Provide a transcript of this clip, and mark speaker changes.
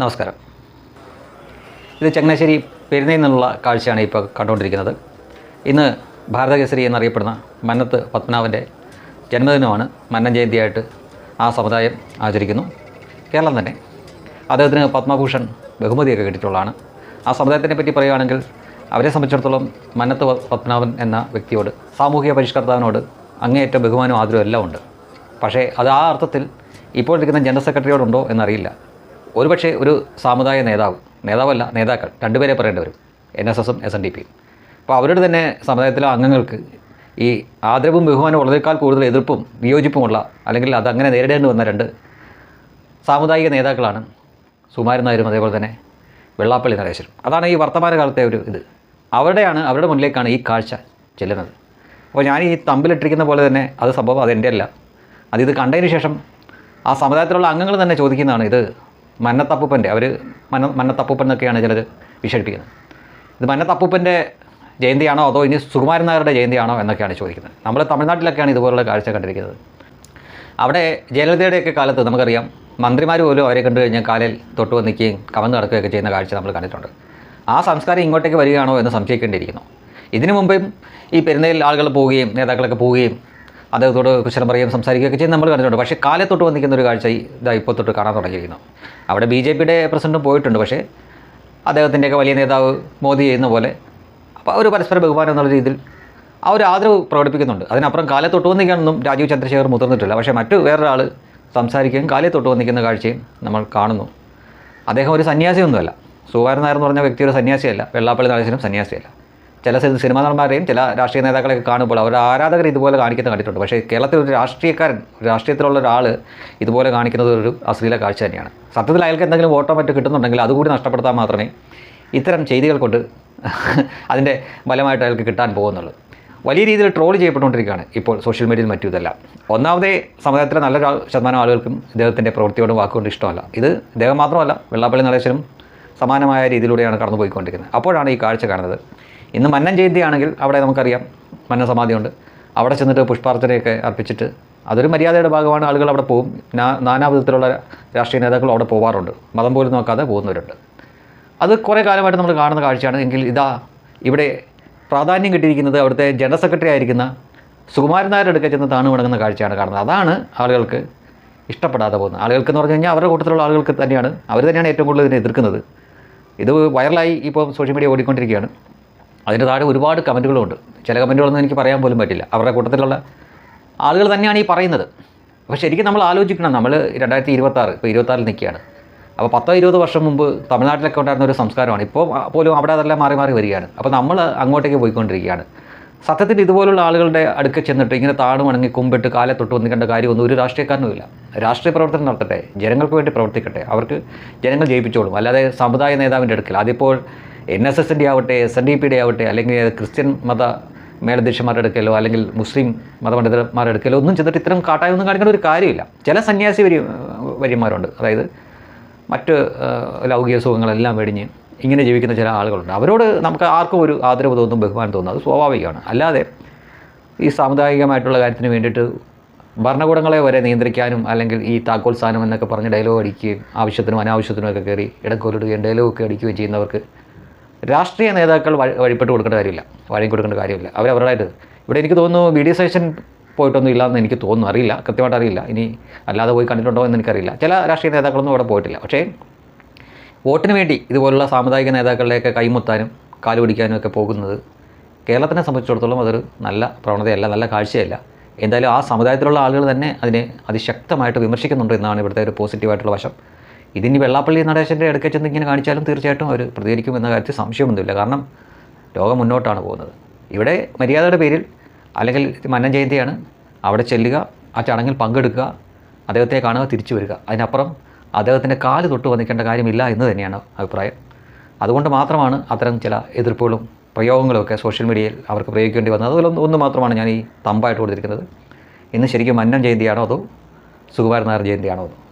Speaker 1: നമസ്കാരം. ഇത് ചങ്ങനാശ്ശേരി പെരുന്നയിൽ നിന്നുള്ള കാഴ്ചയാണ് ഇപ്പോൾ കണ്ടുകൊണ്ടിരിക്കുന്നത്. ഇന്ന് ഭാരതകേസരി എന്നറിയപ്പെടുന്ന മന്നത്ത് പത്മനാഭന്റെ ജന്മദിനമാണ്. മന്നൻ ജയന്തിയായിട്ട് ആ സമുദായം ആചരിക്കുന്നു. കേരളം തന്നെ അദ്ദേഹത്തിന് പത്മഭൂഷൺ ബഹുമതിയൊക്കെ കിട്ടിയിട്ടുള്ളതാണ്. ആ സമുദായത്തിനെ പറ്റി പറയുകയാണെങ്കിൽ അവരെ സംബന്ധിച്ചിടത്തോളം മന്നത്ത് പത്മനാഭൻ എന്ന വ്യക്തിയോട് സാമൂഹിക പരിഷ്കർത്താവിനോട് അങ്ങേയറ്റം ബഹുമാനം ആദരവും എല്ലാം ഉണ്ട്. പക്ഷേ അത് ആ അർത്ഥത്തിൽ ഇപ്പോൾ ഇരിക്കുന്ന ജനറൽ സെക്രട്ടറിയോടുണ്ടോ എന്നറിയില്ല. ഒരുപക്ഷെ ഒരു സാമുദായിക നേതാവ് നേതാവല്ല നേതാക്കൾ രണ്ടുപേരെ പറയേണ്ടി വരും എൻ എസ് എസും എസ് എൻ ഡി പിയും അപ്പോൾ അവരുടെ തന്നെ സമുദായത്തിലെ അംഗങ്ങൾക്ക് ഈ ആദരവും ബഹുമാനവും ഉള്ളതിനേക്കാൾ കൂടുതൽ എതിർപ്പും വിയോജിപ്പുമുള്ള അല്ലെങ്കിൽ അതങ്ങനെ നേരിടേണ്ടി വന്ന രണ്ട് സാമുദായിക നേതാക്കളാണ് സുമാരൻ നായരും അതേപോലെ തന്നെ വെള്ളാപ്പള്ളി നടേശനും. അതാണ് ഈ വർത്തമാനകാലത്തെ ഒരു ഇത്. അവരുടെയാണ് അവരുടെ മുന്നിലേക്കാണ് ഈ കാഴ്ച ചെല്ലുന്നത്. അപ്പോൾ ഞാൻ ഈ തമ്പിലിട്ടിരിക്കുന്ന പോലെ തന്നെ അത് സംഭവം അതെന്റെ അല്ല അത് ഇത് കണ്ടതിന് ശേഷം ആ സമുദായത്തിലുള്ള അംഗങ്ങൾ തന്നെ ചോദിക്കുന്നതാണ് ഇത് മന്നത്തപ്പൂപ്പന്റെ അവർ മന്ന മന്നത്തപ്പൂപ്പൻ എന്നൊക്കെയാണ് ചിലർ വിശേഷിപ്പിക്കുന്നത്. ഇത് മന്നത്തപ്പൂപ്പന്റെ ജയന്തിയാണോ അതോ ഇനി സുകുമാരൻ നായരുടെ ജയന്തിയാണോ എന്നൊക്കെയാണ് ചോദിക്കുന്നത്. നമ്മൾ തമിഴ്നാട്ടിലൊക്കെയാണ് ഇതുപോലുള്ള കാഴ്ച കണ്ടിരിക്കുന്നത്. അവിടെ ജയലളിതയുടെയൊക്കെ കാലത്ത് നമുക്കറിയാം മന്ത്രിമാർ പോലും അവരെ കണ്ടു കഴിഞ്ഞാൽ കാലിൽ തൊട്ട് വന്ന് നിൽക്കുകയും കമന്ന് നടക്കുകയൊക്കെ ചെയ്യുന്ന കാഴ്ച നമ്മൾ കണ്ടിട്ടുണ്ട്. ആ സംസ്കാരം ഇങ്ങോട്ടേക്ക് വരികയാണോ എന്ന് സംശയിക്കേണ്ടിയിരിക്കുന്നു. ഇതിനു മുമ്പും ഈ പെരുന്നയിൽ ആളുകൾ പോവുകയും നേതാക്കളൊക്കെ പോവുകയും അദ്ദേഹത്തോട് കുശലം പറയുകയും സംസാരിക്കുകയൊക്കെ ചെയ്ത് നമ്മൾ കണ്ടിട്ടുണ്ട് പക്ഷേ കാലത്തൊട്ട് വന്നിരിക്കുന്ന ഒരു കാഴ്ച ഇതാ ഇപ്പോൾ തൊട്ട് കാണാൻ തുടങ്ങിയിരിക്കുന്നു. അവിടെ ബി ജെ പിയുടെ പ്രസിഡന്റും പോയിട്ടുണ്ട്. പക്ഷേ അദ്ദേഹത്തിന്റെയൊക്കെ വലിയ നേതാവ് മോദി ചെയ്യുന്ന പോലെ അപ്പോൾ ഒരു പരസ്പര ബഹുമാനം എന്നുള്ള രീതിയിൽ ആ ഒരു ആദരവ് പ്രകടിപ്പിക്കുന്നുണ്ട്. അതിനപ്പുറം കാലെ തൊട്ട് വന്നിരിക്കാനൊന്നും രാജീവ് ചന്ദ്രശേഖർ മുതിർന്നിട്ടില്ല. പക്ഷേ മറ്റു വേറൊരാൾ സംസാരിക്കുകയും കാലെ തൊട്ട് വന്നിരിക്കുന്ന കാഴ്ചയും നമ്മൾ കാണുന്നു. അദ്ദേഹം ഒരു സന്യാസിയൊന്നുമല്ല. സുകുമാരൻ നായർ എന്ന് പറഞ്ഞ വ്യക്തി ഒരു സന്യാസിയല്ല. വെള്ളാപ്പള്ളി നടേശനും സന്യാസിയല്ല. ചില സിനിമ നടന്മാരെയും ചില രാഷ്ട്രീയ നേതാക്കളെയൊക്കെ കാണുമ്പോൾ അവർ ആരാധകർ ഇതുപോലെ കാണിക്കുന്നത് കണ്ടിട്ടുണ്ട്. പക്ഷേ കേരളത്തിൽ ഒരു രാഷ്ട്രീയക്കാരൻ രാഷ്ട്രീയത്തിലുള്ള ഒരാൾ ഇതുപോലെ കാണിക്കുന്നത് ഒരു അശ്ലീല കാഴ്ച തന്നെയാണ്. സത്യത്തിൽ അയാൾക്ക് എന്തെങ്കിലും വോട്ടോ മറ്റോ കിട്ടുന്നുണ്ടെങ്കിൽ അതുകൂടി നഷ്ടപ്പെടുത്താൻ മാത്രമേ ഇത്തരം ചെയ്തികൾ കൊണ്ട് അതിന്റെ ബലമായിട്ട് അയാൾക്ക് കിട്ടാൻ പോകുന്നുള്ളൂ. വലിയ രീതിയിൽ ട്രോൾ ചെയ്യപ്പെട്ടുകൊണ്ടിരിക്കുകയാണ് ഇപ്പോൾ സോഷ്യൽ മീഡിയയിൽ മറ്റും ഇതെല്ലാം. ഒന്നാമതേ സമുദായത്തിലെ നല്ലൊരു ശതമാനം ആളുകൾക്കും ഇദ്ദേഹത്തിന്റെ പ്രവൃത്തിയോടും വാക്കുകൊണ്ടും ഇഷ്ടമല്ല. ഇത് ഇദ്ദേഹം മാത്രമല്ല വെള്ളാപ്പള്ളി നടേശനും സമാനമായ രീതിയിലൂടെയാണ് കടന്നുപോയിക്കൊണ്ടിരിക്കുന്നത്. അപ്പോഴാണ് ഈ കാഴ്ച കാണുന്നത്. ഇന്ന് മന്നൻ ജയന്തിയാണെങ്കിൽ അവിടെ നമുക്കറിയാം മന്നൻ സമാധിയുണ്ട് അവിടെ ചെന്നിട്ട് പുഷ്പാർച്ചനയൊക്കെ അർപ്പിച്ചിട്ട് അതൊരു മര്യാദയുടെ ഭാഗമാണ്. ആളുകൾ അവിടെ പോകും. നാനാവിധത്തിലുള്ള രാഷ്ട്രീയ നേതാക്കൾ അവിടെ പോകാറുണ്ട് മതം പോലും നോക്കാതെ പോകുന്നവരുണ്ട്. അത് കുറേ കാലമായിട്ട് നമ്മൾ കാണുന്ന കാഴ്ചയാണ്. എങ്കിൽ ഇതാ ഇവിടെ പ്രാധാന്യം കിട്ടിയിരിക്കുന്നത് അവിടുത്തെ ജനറൽ സെക്രട്ടറി ആയിരിക്കുന്ന സുകുമാരൻ നായർ അടുക്ക ചെന്ന് താണു മുടങ്ങുന്ന കാഴ്ചയാണ് കാണുന്നത്. അതാണ് ആളുകൾക്ക് ഇഷ്ടപ്പെടാതെ പോകുന്നത്. ആളുകൾക്ക് എന്ന് പറഞ്ഞു കഴിഞ്ഞാൽ അവരുടെ കൂട്ടത്തിലുള്ള ആളുകൾക്ക് തന്നെയാണ്. അവർ തന്നെയാണ് ഏറ്റവും കൂടുതൽ ഇതിനെ എതിർക്കുന്നത്. ഇത് വൈറലായി ഇപ്പോൾ സോഷ്യൽ മീഡിയ ഓടിക്കൊണ്ടിരിക്കുകയാണ്. അതിന്റെ താഴെ ഒരുപാട് കമന്റുകളുണ്ട്. ചില കമന്റുകളൊന്നും എനിക്ക് പറയാൻ പോലും പറ്റില്ല. അവരുടെ കൂട്ടത്തിലുള്ള ആളുകൾ തന്നെയാണ് ഈ പറയുന്നത്. അപ്പോൾ ശരിക്കും നമ്മൾ ആലോചിക്കണം. നമ്മൾ രണ്ടായിരത്തി ഇരുപത്താറ് ഇപ്പോൾ ഇരുപത്താറിൽ നിൽക്കുകയാണ്. അപ്പോൾ പത്തോ ഇരുപത് വർഷം മുമ്പ് തമിഴ്നാട്ടിലൊക്കെ ഉണ്ടായിരുന്ന ഒരു സംസ്കാരമാണ്. ഇപ്പോൾ പോലും അവിടെ അതെല്ലാം മാറി മാറി വരികയാണ്. അപ്പോൾ നമ്മൾ അങ്ങോട്ടേക്ക് പോയിക്കൊണ്ടിരിക്കുകയാണ്. സത്യത്തിൽ ഇതുപോലുള്ള ആളുകളുടെ അടുക്ക ചെന്നിട്ട് ഇങ്ങനെ താണു വണങ്ങി കുമ്പിട്ട് കാലെ തൊട്ട് വന്നിക്കേണ്ട കാര്യമൊന്നും ഒരു രാഷ്ട്രീയക്കാരനുമില്ല. രാഷ്ട്രീയ പ്രവർത്തനം നടത്തട്ടെ ജനങ്ങൾക്ക് വേണ്ടി പ്രവർത്തിക്കട്ടെ അവർക്ക് ജനങ്ങൾ ജയിപ്പിച്ചോളും. അല്ലാതെ സമുദായ നേതാവിന്റെ അടുക്കൽ അതിപ്പോൾ എൻ എസ് എസിന്റെ ആവട്ടെ എസ് എൻ ഡി പിയുടെ ആവട്ടെ അല്ലെങ്കിൽ ക്രിസ്ത്യൻ മത മേലധ്യക്ഷന്മാരുടെ അടുക്കലോ അല്ലെങ്കിൽ മുസ്ലിം മതപണ്ഡിതന്മാരുടെ അടുക്കലോ ഒന്നും ചെന്നിട്ട് ഇത്തരം കാട്ടായൊന്നും കാണിക്കേണ്ട ഒരു കാര്യമില്ല. ചില സന്യാസി വരി വര്യന്മാരുണ്ട് അതായത് മറ്റ് ലൗകിക സുഖങ്ങളെല്ലാം വെടിഞ്ഞ് ഇങ്ങനെ ജീവിക്കുന്ന ചില ആളുകളുണ്ട്. അവരോട് നമുക്ക് ആർക്കും ഒരു ആദരവ് തോന്നും ബഹുമാനം തോന്നും. അത് സ്വാഭാവികമാണ്. അല്ലാതെ ഈ സാമുദായികമായിട്ടുള്ള കാര്യത്തിന് വേണ്ടിയിട്ട് ഭരണകൂടങ്ങളെ വരെ നിയന്ത്രിക്കാനും അല്ലെങ്കിൽ ഈ താക്കോൽ സ്ഥാനം എന്നൊക്കെ പറഞ്ഞ് ഡയലോഗ് അടിക്കുകയും ആവശ്യത്തിനും അനാവശ്യത്തിനും ഒക്കെ കയറി ഇടക്കോലിടുകയും ഡയലോഗ് ഒക്കെ അടിക്കുകയും ചെയ്യുന്നവർക്ക് രാഷ്ട്രീയ നേതാക്കൾ വഴി വഴിപ്പെട്ട് കൊടുക്കേണ്ട കാര്യമില്ല. വഴി കൊടുക്കേണ്ട കാര്യമില്ല. അവർ അവരുടേത് ഇവിടെ എനിക്ക് തോന്നുന്നു ബി ഡി സെഷൻ പോയിട്ടൊന്നും ഇല്ല എന്ന് എനിക്ക് തോന്നുന്നു. അറിയില്ല. കൃത്യമായിട്ട് അറിയില്ല. ഇനി അല്ലാതെ പോയി കണ്ടിട്ടുണ്ടോ എന്ന് എനിക്കറിയില്ല. ചില രാഷ്ട്രീയ നേതാക്കളൊന്നും അവിടെ പോയിട്ടില്ല. പക്ഷേ വോട്ടിന് വേണ്ടി ഇതുപോലുള്ള സാമുദായിക നേതാക്കളുടെയൊക്കെ കൈമുത്താനും കാലുപിടിക്കാനും ഒക്കെ പോകുന്നത് കേരളത്തിനെ സംബന്ധിച്ചിടത്തോളം അതൊരു നല്ല പ്രവണതയല്ല നല്ല കാഴ്ചയല്ല. എന്തായാലും ആ സമുദായത്തിലുള്ള ആളുകൾ തന്നെ അതിനെ അതിശക്തമായിട്ട് വിമർശിക്കുന്നുണ്ട് എന്നാണ് ഇവിടുത്തെ ഒരു പോസിറ്റീവായിട്ടുള്ള വശം. ഇതിനി വെള്ളാപ്പള്ളി നടേശന്റെ അടുക്ക ചെന്ന് ഇങ്ങനെ കാണിച്ചാലും തീർച്ചയായിട്ടും അവർ പ്രതികരിക്കും എന്ന കാര്യത്തിൽ സംശയമൊന്നുമില്ല. കാരണം ലോകം മുന്നോട്ടാണ് പോകുന്നത്. ഇവിടെ മര്യാദയുടെ പേരിൽ അല്ലെങ്കിൽ മന്നൻ ജയന്തിയാണ് അവിടെ ചെല്ലുക ആ ചടങ്ങിൽ പങ്കെടുക്കുക അദ്ദേഹത്തെ കാണുക തിരിച്ചു വരിക. അതിനപ്പുറം അദ്ദേഹത്തിന്റെ കാൽ തൊട്ട് വന്നിക്കേണ്ട കാര്യമില്ല എന്ന് തന്നെയാണ് അഭിപ്രായം. അതുകൊണ്ട് മാത്രമാണ് അത്തരം ചില എതിർപ്പുകളും പ്രയോഗങ്ങളുമൊക്കെ സോഷ്യൽ മീഡിയയിൽ അവർക്ക് പ്രയോഗിക്കേണ്ടി വന്നത്. അതിലൊന്ന് ഒന്ന് മാത്രമാണ് ഞാൻ ഈ തമ്പായിട്ട് കൊടുത്തിരിക്കുന്നത്. ഇന്ന് ശരിക്കും മന്നം ജയന്തിയാണോ അതോ സുകുമാരൻ ജയന്തിയാണോ അതോ?